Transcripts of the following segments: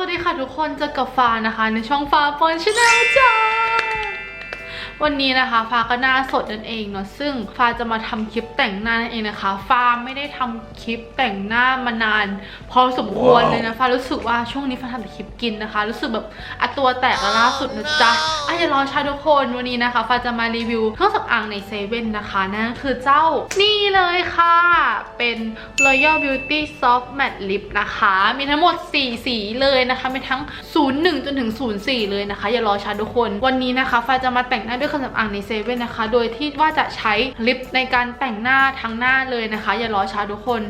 สวัสดีค่ะทุกคนเจอกับฟ้านะคะ ในช่องฟ้าปอนชาแนลจ้า วันนี้นะคะฟ้าก็หน้าสดนั่นเองเนาะซึ่งฟ้าจะมาทำคลิปแต่งหน้านั่นเองนะคะฟ้าไม่ได้ทำคลิปแต่งหน้ามานาน พอสมควรเลยนะฟ้ารู้สึกว่าช่วงนี้ฟ้าทำแต่คลิปกินนะคะ รู้สึกแบบอะตัวแตกแล้วล่าสุดนะจ๊ะอะอย่ารอช้าทุกคนวันนี้นะคะฟ้าจะมารีวิวเครื่องสำอางในเซเว่นนะคะนั่นคือเจ้านี่เลยค่ะ เป็น Royal Beauty Soft Matte Lip นะคะ มีทั้งหมด 4 สีเลยนะคะมีทั้ง 01 จนถึง 04 เลยนะคะ อย่ารอช้าทุกคนวันนี้นะคะฟ้าจะมาแต่งหน้าด้วยเครื่องสำอางในเซเว่นนะคะ โดยที่ว่าจะใช้ลิปในการแต่งหน้าทั้งหน้าเลยนะคะ อย่ารอช้าทุกคน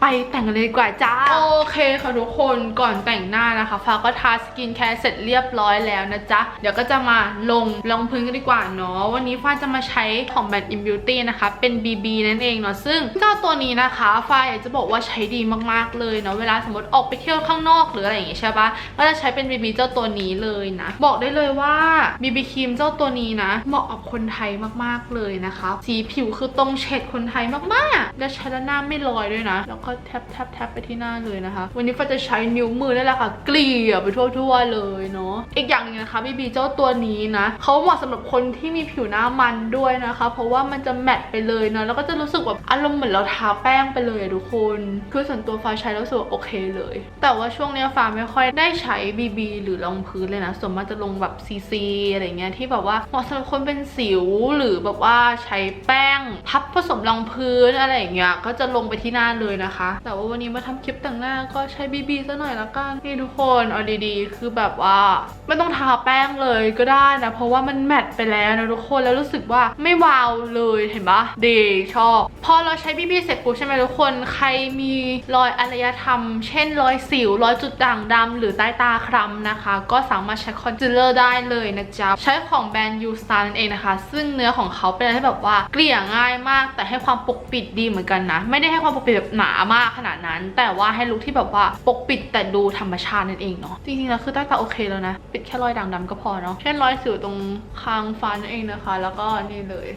ไปแต่งกันเลยดีกว่าจ้า โอเคค่ะทุกคนก่อนแต่งหน้านะคะฟ้าก็ทาสกินแคร์เสร็จเรียบร้อยแล้วนะจ๊ะ เดี๋ยวก็จะมาลงรองพื้นกันดีกว่าเนาะวันนี้ฟ้าจะมาใช้ของแบรนด์ In Beauty นะคะเป็น BB นั่นเองเนาะซึ่งเจ้าตัวนี้นะคะฟ้าอยากจะบอกว่าใช้ดีมากๆเลยเนาะเวลาสมมติออกไปเที่ยวข้างนอกหรืออะไรอย่างเงี้ยใช่ปะก็จะใช้เป็น BB เจ้าตัวนี้เลยนะ บอกได้เลยว่า BB ครีมเจ้าตัวนี้นะ เหมาะกับคนไทยมากๆเลยนะคะ สีผิวคือตรงเฉดคนไทยมากๆ และใช้แล้วหน้าไม่ลอยด้วยนะแล้วก็แทบแทบแทบไปที่หน้าเลยนะคะ วันนี้ฟ้าจะใช้นิ้วมือนั่แหละค่ะ เกลี่ยไปทั่วๆเลยเนาะอีกอย่างหนึงนะคะ BB เจ้าตัวนี้นะเขาเหมาะสำหรับคนที่มีผิวหน้ามันด้วยนะคะ เพราะว่ามันจะแมตต์ไปเลยเนาะแล้วก็จะรู้สึกแบบอารมณ์เหมือนเราทาแป้งไปเลยทุกคนคือส่วนตัวฟ้าใช้แล้วรู้สึกว่าโอเคเลย แต่ว่าช่วงนี้ฟ้าไม่ค่อยได้ใช้ BB หรือรองพื้นเลยนะส่วนมากจะลงแบบ CC อะไรเงี้ยที่แบบว่าเหมาะสำหรับคนเป็นสิวหรือแบบว่าใช้แป้งทับผสมรองพื้นอะไรอย่างเงี้ยก็จะลงไปที่หน้าเลยนะคะแต่ว่าวันนี้มาทำคลิปแต่งหน้าก็ใช้ BB ซะหน่อยละกันนี่ทุกคนเอาดีๆ คือแบบว่าไม่ต้องทาแป้งเลยก็ได้นะ เพราะว่ามันแมตต์ไปแล้วนะทุกคนแล้วรู้สึกว่าไม่วาวเลยเห็นปะดีชอบ พอเราใช้ BB เสร็จปุ๊บใช่ไหมทุกคนใครมีรอยอารยธรรม เช่นรอยสิวรอยจุดด่างดำหรือใต้ตาคล้ำนะคะ ก็สามารถใช้คอนซีลเลอร์ได้เลยนะจ๊ะใช้ของแบรนด์ U Star นั่นเองนะคะ ซึ่งเนื้อของเขาเป็นอะไรที่แบบว่าเกลี่ยง่ายมาก แต่ให้ความปกปิดดีเหมือนกันนะ ไม่ได้ให้ความปกปิดแบบหนามากขนาดนั้น แต่ว่าให้ลุคที่แบบว่าปกปิดแต่ดูธรรมชาตินั่นเองเนาะจริงๆแล้วคือใต้ตาโอเคแล้วนะ ปิดแค่รอยด่างดำก็พอเนาะเช่นรอยสิวตรงคางฟันนั่นเองนะคะ แล้วก็นี่เลย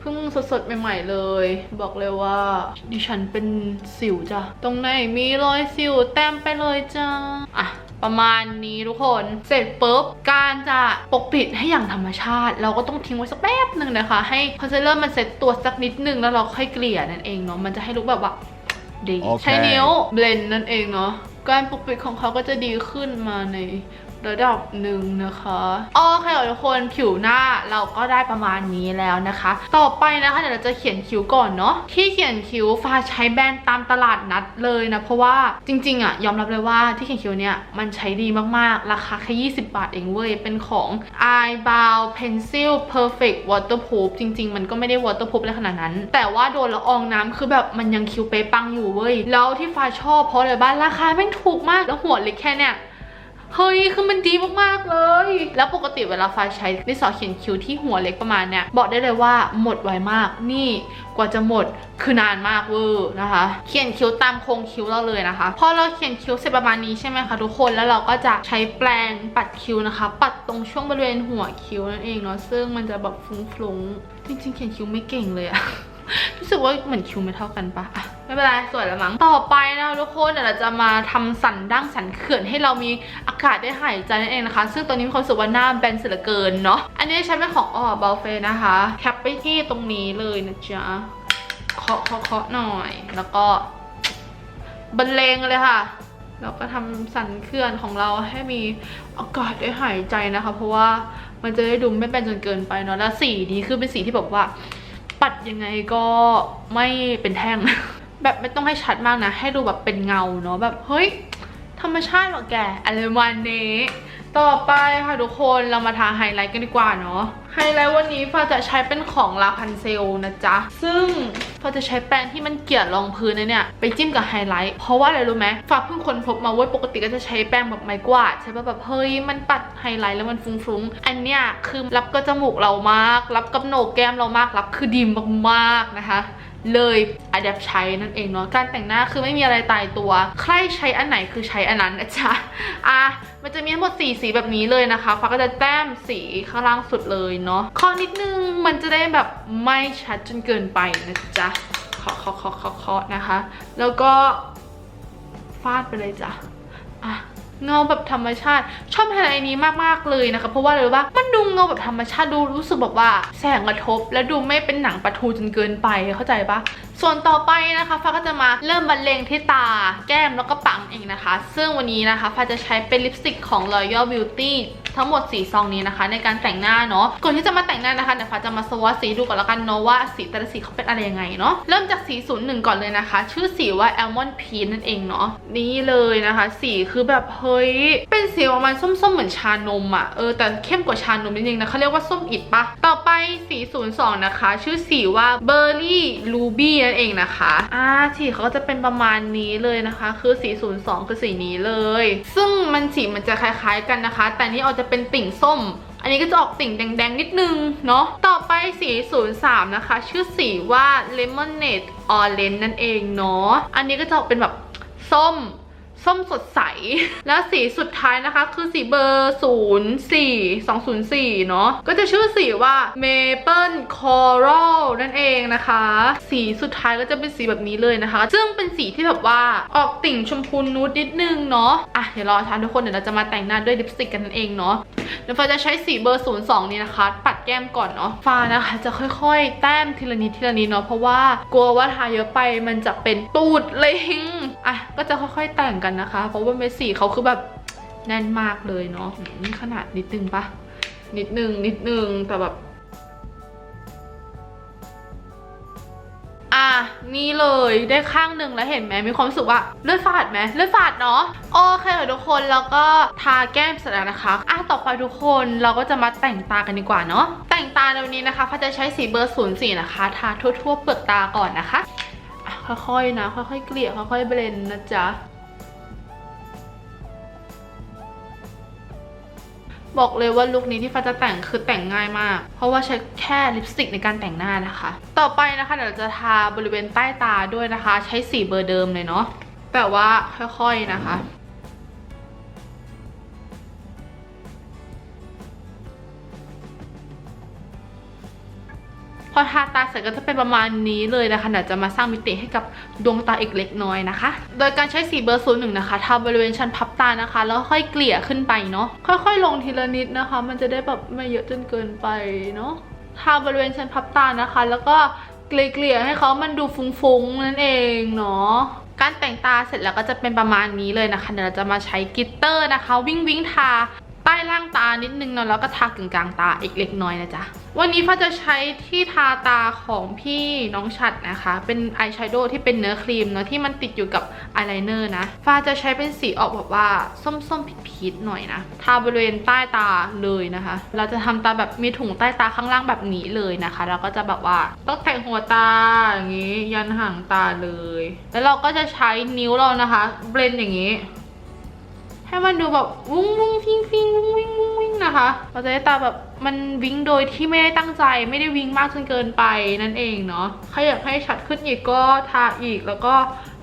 เพิ่งสดๆใหม่ๆเลย บอกเลยว่าดิฉันเป็นสิวจ้ะตรงไหนมีรอยสิวแต้มไปเลยจ้าอะประมาณนี้ทุกคนเสร็จปุ๊บการจะปกปิดให้อย่างธรรมชาติ เราก็ต้องทิ้งไว้สักแป๊บหนึ่งนะคะ ให้คอนซีลเลอร์มันเซ็ตตัวสักนิดนึงแล้วเราค่อยเกลี่ยนั่นเองเนาะมันจะให้ลุกแบบว่า ดี โอเค ใช้นิ้วเบลนนั่นเองเนาะการปกปิดของเขาก็จะดีขึ้นมาใน ระดับหนึ่งนะคะโอเคทุกคนผิวหน้าเราก็ได้ประมาณนี้แล้วนะคะ ต่อไปนะคะเดี๋ยวเราจะเขียนคิ้วก่อนเนาะที่เขียนคิ้วฟ้าใช้แบรนด์ตามตลาดนัดเลยนะเพราะว่าจริงๆอะยอมรับเลยว่าที่เขียนคิ้วเนี่ยมันใช้ดีมากๆ ราคาแค่20 บาทเองเว้ย เป็นของ Eyebrow Pencil Perfect Waterproof จริง ๆ มันก็ไม่ได้ waterproof อะไรขนาดนั้น แต่ว่าโดนละอองน้ำคือแบบมันยังคิ้วเป๊ะปังอยู่เว้ย แล้วที่ฟ้าชอบเพราะอะไรบ้านราคาแม่งถูกมากแล้วหัวเล็กแค่เนี่ย เฮ้ย คือมันดีมากๆเลย แล้วปกติเวลาฟ้าใช้ดินสอเขียนคิ้วที่หัวเล็กประมาณเนี้ย บอกได้เลยว่าหมดไวมาก นี่กว่าจะหมดคือนานมากเวอร์นะคะ เขียนคิ้วตามโครงคิ้วเราเลยนะคะ พอเราเขียนคิ้วเสร็จประมาณนี้ใช่ไหมคะทุกคน แล้วเราก็จะใช้แปรงปัดคิ้วนะคะ ปัดตรงช่วงบริเวณหัวคิ้วนั่นเองเนาะ ซึ่งมันจะแบบฟุ้งๆ จริงๆ เขียนคิ้วไม่เก่งเลยอะ รู้สึกว่าเหมือนคิวไม่เท่ากันปะไม่เป็นไรสวยแล้วมั้ง ต่อไปนะคะทุกคนเดี๋ยวเราจะมาทำสันดั้งสันเขื่อนให้เรามีอากาศได้หายใจนั่นเองนะคะ ซึ่งตอนนี้มีความสึกว่าหน้าแบนเสียเหลือเกินเนาะ อันนี้ใช้เป็นของออบาเฟนะคะ แคปไปที่ตรงนี้เลยนะจ๊ะ เคาะเคาะเคาะหน่อย แล้วก็บรรเลงเลยค่ะแล้วก็ทำสันเขื่อนของเราให้มีอากาศได้หายใจนะคะ เพราะว่ามันจะได้ดูไม่เป็นจนเกินไปเนาะ แล้วสีนี้คือเป็นสีที่แบบว่า ปัดยังไงก็ไม่เป็นแท่ง แบบไม่ต้องให้ชัดมากนะ ให้ดูแบบเป็นเงาเนาะแบบเฮ้ย ธรรมชาติหรอแกอะไรประมาณนี้ ต่อไปค่ะทุกคนเรามาทาไฮไลท์กันดีกว่าเนาะไฮไลท์วันนี้ฟ้าจะใช้เป็นของลาพันเซลนะจ๊ะ ซึ่งฟ้าจะใช้แปรงที่มันเกลี่ยรองพื้นนะเนี่ย ไปจิ้มกับไฮไลท์เพราะว่าอะไรรู้ไหมฟ้าเพิ่งค้นพบมาว่าปกติก็จะใช้แป้งแบบไม้กวาดใช่ปะแบบเฮ้ยมันปัดไฮไลท์แล้วมันฟุ้งๆ อันเนี้ยคือรับกับจมูกเรามาก รับกับโหนกแก้มเรามากรับคือดีมากๆนะคะ เลยอ d ด p ใช้นั่นเองเนาะการแต่งหน้าคือไม่มีอะไรตายตัว ใครใช้อันไหนคือใช้อันนั้นนะจ๊ะอะมันจะมีทั้งหมดสีสีแบบนี้เลยนะคะฟ้าก็จะแต้มสีข้างล่างสุดเลยเนาะข้อนิดนึงมันจะได้แบบไม่ชัดจนเกินไปนะจ๊ะเคาะเคาะเคาะเคาะนะคะ แล้วก็ฟาดไปเลยจ้ะ เงาแบบธรรมชาติ ชอบไฮไลท์นี้มากๆเลยนะคะ เพราะว่าเลยว่ามันดูเงาแบบธรรมชาติดูรู้สึกแบบว่าแสงกระทบ และดูไม่เป็นหนังปะทูจนเกินไปเข้าใจปะส่วนต่อไปนะคะฟ้าก็จะมาเริ่มบรรเลงที่ตา แก้มแล้วก็ปากเองนะคะ ซึ่งวันนี้นะคะฟ้าจะใช้เป็นลิปสติกของ Royal Beauty ทั้งหมดสีซองนี้นะคะ ในการแต่งหน้าเนาะก่อนที่จะมาแต่งหน้านะคะเดี๋ยวฟ้าจะมาสวอตสีดูก่อนแล้วกันเนาะว่าสีแต่ละสีเขาเป็นอะไรยังไงเนาะเริ่มจากสีศูนย์หนึ่งก่อนเลยนะคะ ชื่อสีว่า Almond Peach นั่นเองเนาะนี่เลยนะคะ สีคือแบบเฮ้ยเป็นสีประมาณส้มๆเหมือนชานมอะ่ะเออแต่เข้มกว่าชานมนิดนึงนะเขาเรียกว่าส้มอิดปะต่อไปสีศูนย์สองนะคะ ชื่อสีว่า Berry Ruby นั่นเองนะคะอ่าสีเขาก็จะเป็นประมาณนี้เลยนะคะ คือสีศูนย์สองคือสีนี้เลย ซึ่งมันสีมันจะคล้าย ๆ กันนะคะ แต่นี่เอาจะเป็นติ่งส้ม อันนี้ก็จะออกติ่งแดงๆ นิดนึงเนาะ ต่อไปสี 03 นะคะ ชื่อสีว่า Lemonade Orange นั่นเองเนาะ อันนี้ก็จะออกเป็นแบบส้ม ส้มสดใส แล้วสีสุดท้ายนะคะ คือสีเบอร์ 04 204 เนาะก็จะชื่อสีว่า Maple Coral นั่นเองนะคะ สีสุดท้ายก็จะเป็นสีแบบนี้เลยนะคะ ซึ่งเป็นสีที่แบบว่าออกติ่งชมพูนูดนิดนึงเนาะอะเดี๋ยวรอทาทุกคนเดี๋ยวเราจะมาแต่งหน้าด้วยลิปสติกกันนั่นเองเนาะเดี๋ยวฟ้าจะใช้สีเบอร์ 02 นี้นะคะ ปัดแก้มก่อนเนาะฟ้านะคะ จะค่อยๆ แต้มทีละนิดทีละนิดเนาะเพราะว่ากลัวว่าทาเยอะไปมันจะเป็นตูดเล็ง อะก็จะค่อยๆแต่งกันนะคะ เพราะว่าเม็ดสีเขาคือแบบแน่นมากเลยเนาะขนาดนิดนึงปะนิดนึงนิดนึงแต่แบบอะนี่เลยได้ข้างหนึ่งแล้วเห็นไหมมีความรู้สึกว่าเลือดฝาดไหมเลือดฝาดเนาะโอเคค่ะทุกคนแล้วก็ทาแก้มเสร็จแล้วนะคะอะต่อไปทุกคนเราก็จะมาแต่งตากันดีกว่าเนาะแต่งตาในวันนี้นะคะฟ้าจะใช้สีเบอร์ศูนย์สี่นะคะ ทาทั่วๆเปลือกตาก่อนนะคะ ค่อยๆนะ ค่อยๆเกลี่ยค่อยๆเบลนนะจ๊ะบอกเลยว่าลุคนี้ที่ฟ้าจะแต่งคือแต่งง่ายมาก เพราะว่าใช้แค่ลิปสติกในการแต่งหน้านะคะ ต่อไปนะคะเดี๋ยวเราจะทาบริเวณใต้ตาด้วยนะคะ ใช้สีเบอร์เดิมเลยเนาะแต่ว่าค่อยๆนะคะ พอทาตาเสร็จก็จะเป็นประมาณนี้เลยนะคะเดี๋ยวจะมาสร้างมิติให้กับดวงตาอีกเล็กน้อยนะคะ โดยการใช้สีเบอร์ศูนย์หนึ่งนะคะทาบริเวณชั้นพับตานะคะ แล้วค่อยเกลี่ยขึ้นไปเนาะค่อย ๆ ลงทีละนิดนะคะ มันจะได้แบบไม่เยอะจนเกินไปเนาะทาบริเวณชั้นพับตานะคะ แล้วก็เกลี่ยๆให้เขามันดูฟุ้งๆนั่นเองเนาะการแต่งตาเสร็จแล้วก็จะเป็นประมาณนี้เลยนะคะ เดี๋ยวเราจะมาใช้กิตเตอร์นะคะ วิ่งวิ่งทา ใต้ล่างตานิดนึงเนาะแล้วก็ทากึ่งกลางตาอีกเล็กน้อยนะจ๊ะ วันนี้ฟ้าจะใช้ที่ทาตาของพี่น้องฉัดนะคะ เป็นอายแชโดว์ที่เป็นเนื้อครีมเนาะที่มันติดอยู่กับอายไลเนอร์นะฟ้าจะใช้เป็นสีออกแบบว่าส้มๆผิดๆหน่อยนะ ทาบริเวณใต้ตาเลยนะคะ เราจะทำตาแบบมีถุงใต้ตาข้างล่างแบบนี้เลยนะคะ แล้วก็จะแบบว่าต้องแต่งหัวตาอย่างนี้ยันหางตาเลย แล้วเราก็จะใช้นิ้วเรานะคะ เบลนด์อย่างนี้ ให้มันดูแบบวุ้งวุ้งฟิ้งฟิ้งวุ้งวิ้งวุ้งวิ้งนะคะ เราจะได้ตาแบบมันวิ้งโดยที่ไม่ได้ตั้งใจไม่ได้วิ้งมากจนเกินไปนั่นเองเนาะใครอยากให้ชัดขึ้นอีกก็ทาอีกแล้วก็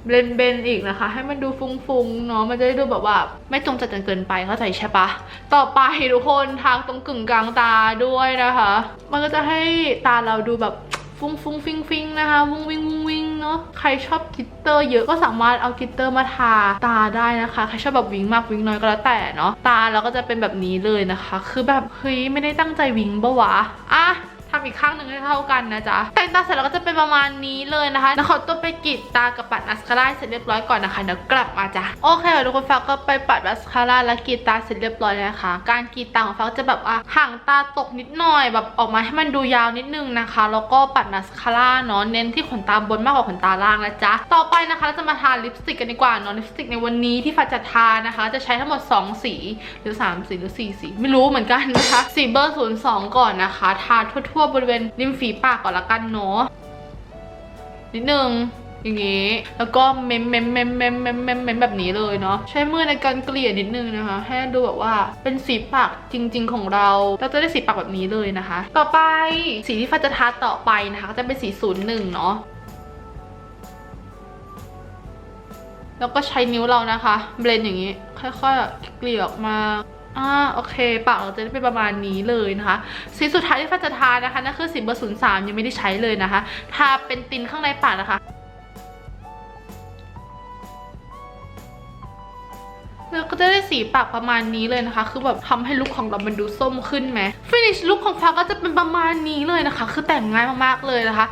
เบลนเบนอีกนะคะ ให้มันดูฟุ้งๆเนาะมันจะได้ดูแบบว่า ไม่จงจัดจนเกินไปเข้าใจใช่ปะต่อไปทุกคนทางตรงกึ่งกลางตาด้วยนะคะ มันก็จะให้ตาเราดูแบบฟุ้งฟุ้งฟิ้งฟิ้งนะคะ วุ้งวิ้งวุ้งวิ้ง เนาะใครชอบกิตเตอร์เยอะก็สามารถเอากิตเตอร์มาทาตาได้นะคะใครชอบแบบวิงมากวิงน้อยก็แล้วแต่เนาะตาเราก็จะเป็นแบบนี้เลยนะคะ คือแบบเฮ้ยไม่ได้ตั้งใจวิงปะวะอะ ทำอีกข้างหนึ่งให้เท่ากันนะจ๊ะแต่งตาเสร็จแล้วก็จะเป็นประมาณนี้เลยนะคะแล้วขอตัวไปกรีดตากับปัดมัสคาร่าเสร็จเรียบร้อยก่อนนะคะเดี๋ยวกลับมาจ้ะโอเคค่ะทุกคนฟ้าก็ไปปัดมัสคาร่าและกรีดตาเสร็จเรียบร้อยแล้วนะคะ การกรีดตาของฟ้าก็จะแบบว่าห่างตาตกนิดหน่อย แบบออกมาให้มันดูยาวนิดนึงนะคะ แล้วก็ปัดมัสคาร่าเนาะเน้นที่ขนตาบนมากกว่าขนตาล่างนะจ๊ะต่อไปนะคะเราจะมาทาลิปสติกกันดีกว่าเนาะลิปสติกในวันนี้ที่ฟ้าจะทานะคะ จะใช้ทั้งหมด 2 สีหรือ 3 สีหรือ 4 สี ไม่รู้เหมือนกันนะคะสีเบอร์ 02 ก่อนนะคะ ทาทั่วๆบริเวณริมฝีปากก่อนละกันเนาะนิดนึงอย่างงี้แล้วก็เมมเมมเมมเมมเมมเมมเมมแบบนี้เลยเนาะใช้มือในการเกลี่ยนิดนึงนะคะ ให้ดูแบบว่าเป็นสีปากจริง ๆ ของเรา เราจะได้สีปากแบบนี้เลยนะคะ ต่อไปสีที่ฟ้าจะทาต่อไปนะคะก็จะเป็นสีศูนย์หนึ่งเนาะแล้วก็ใช้นิ้วเรานะคะ เบลนอย่างนี้ ค่อยๆเกลี่ยออกมา อ่าโอเคปากเราจะได้เป็นประมาณนี้เลยนะคะสีสุดท้ายที่ฟ้าจะทานะคะนั่นคือสีเบอร์ศูนย์สามยังไม่ได้ใช้เลยนะคะทาเป็นตินข้างในปากนะคะแล้วก็จะได้สีปากประมาณนี้เลยนะคะ คือแบบทำให้ลุคของเรา มันดูส้มขึ้นไหมฟินิชลุคของฟ้าก็จะเป็นประมาณนี้เลยนะคะ คือแต่งง่ายมากๆเลยนะคะ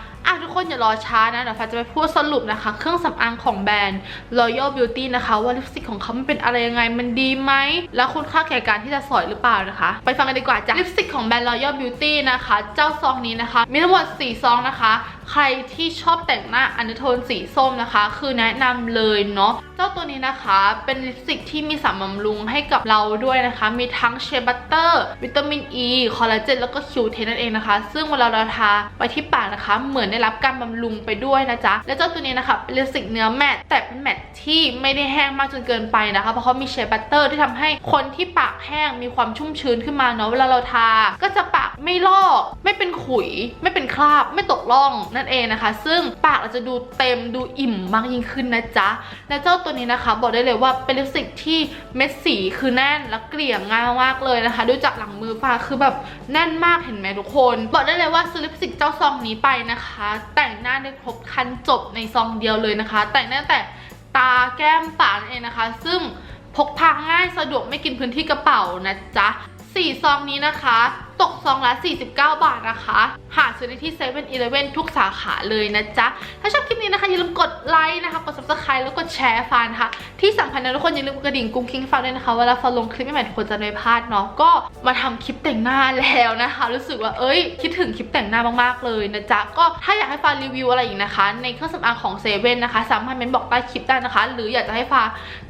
ทุกคนอย่ารอช้านะเดี๋ยวฟ้าจะไปพูดสรุปนะคะ เครื่องสำอางของแบรนด์ Royal Beauty นะคะว่าลิปสติกของเขามันเป็นอะไรยังไงมันดีไหม แล้วคุณค่าแก่การที่จะสอยหรือเปล่านะคะ ไปฟังกันดีกว่าจ้ะลิปสติกของแบรนด์ Royal Beauty นะคะ เจ้าซองนี้นะคะ มีทั้งหมด 4 ซองนะคะ ใครที่ชอบแต่งหน้าอันโทนสีส้มนะคะ คือแนะนำเลยเนาะเจ้าตัวนี้นะคะเป็นลิปสติกที่มีสารบำรุงให้กับเราด้วยนะคะ มีทั้งเชบัตเตอร์วิตามินอ e, ีคอลลาเจนแล้วก็คิวเทนนั่นเองนะคะ ซึ่งเวลาเราทาไปที่ปากนะคะ เหมือนได้รับการบำรุงไปด้วยนะจ๊ะ และเจ้าตัวนี้นะคะเป็นลิปสติกเนื้อแมตต์แต่เป็นแมตต์ที่ไม่ได้แห้งมากจนเกินไปนะคะ เพราะเขามีเชบัตเตอร์ที่ทำให้คนที่ปากแห้งมีความชุ่มชื้นขึ้นมาเนาะเวลาเราทา ก็จะปากไม่ลอก ไม่เป็นขุย ไม่เป็นคราบ ไม่ตกร่องนั่นเองนะคะ ซึ่งปากเราจะดูเต็มดูอิ่มมากยิ่งขึ้นนะจ๊ะ และเจ้าตัวนี้นะคะ บอกได้เลยว่าเป็นลิปสติกที่เม็ดสีคือแน่นและเกลี่ยง่ายมากเลยนะคะดูจากหลังมือฟ้าคือแบบแน่นมากเห็นไหมทุกคน บอกได้เลยว่าซื้อลิปสติกเจ้าซองนี้ไปนะคะ แต่งหน้าได้ครบคันจบในซองเดียวเลยนะคะ แต่งหน้าแต่ตาแก้มปากนั่นเองนะคะ ซึ่งพกพาง่ายสะดวกไม่กินพื้นที่กระเป๋านะจ๊ะสี่ซองนี้นะคะ ตกซองละ49 บาทนะคะ หาซื้อได้ที่7 e เ e ่ e อทุกสาขาเลยนะจ๊ะ ถ้าชอบคลิปนี้นะคะ อย่าลืมกดไลค์นะคะ กด subscribe แล้วกดแชร์ฟันะคะที่สำคัญนะทุกคน อย่าลืมกดกระดิ่งกุ้งกิ้งฟังด้วยนะคะ เวลาฟังลงคลิปใหม่ๆทุกคนจะไม่พลาดเนาะก็มาทำคลิปแต่งหน้าแล้วนะคะ รู้สึกว่าเอ้ย คิดถึงคลิปแต่งหน้ามากๆเลยนะจ๊ะก็ถ้าอยากให้ฟ้ารีวิวอะไรอีกนะคะ ในเครื่องสำอางของเซเว่นนะคะสามารถเมนบอกใต้คลิปได้นะคะ หรืออยากจะให้ฟ้า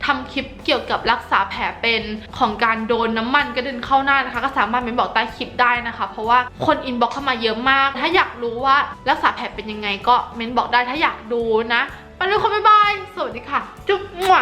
ทำคลิปเกี่ยวกับรักษาแผลเป็นของการโดนน้ำมันกระเด็นเข้าหน้านะคะ ก็สามารถเมนบอกใต้คลิปได้นะคะ เพราะว่าคนอินบ็อกเข้ามาเยอะมาก ถ้าอยากรู้ว่ารักษาแผลเป็นยังไงก็เมนบอกได้ถ้าอยากดูนะ ไปเลยคนบ๊ายบาย สวัสดีค่ะ จุ๊บมั่ว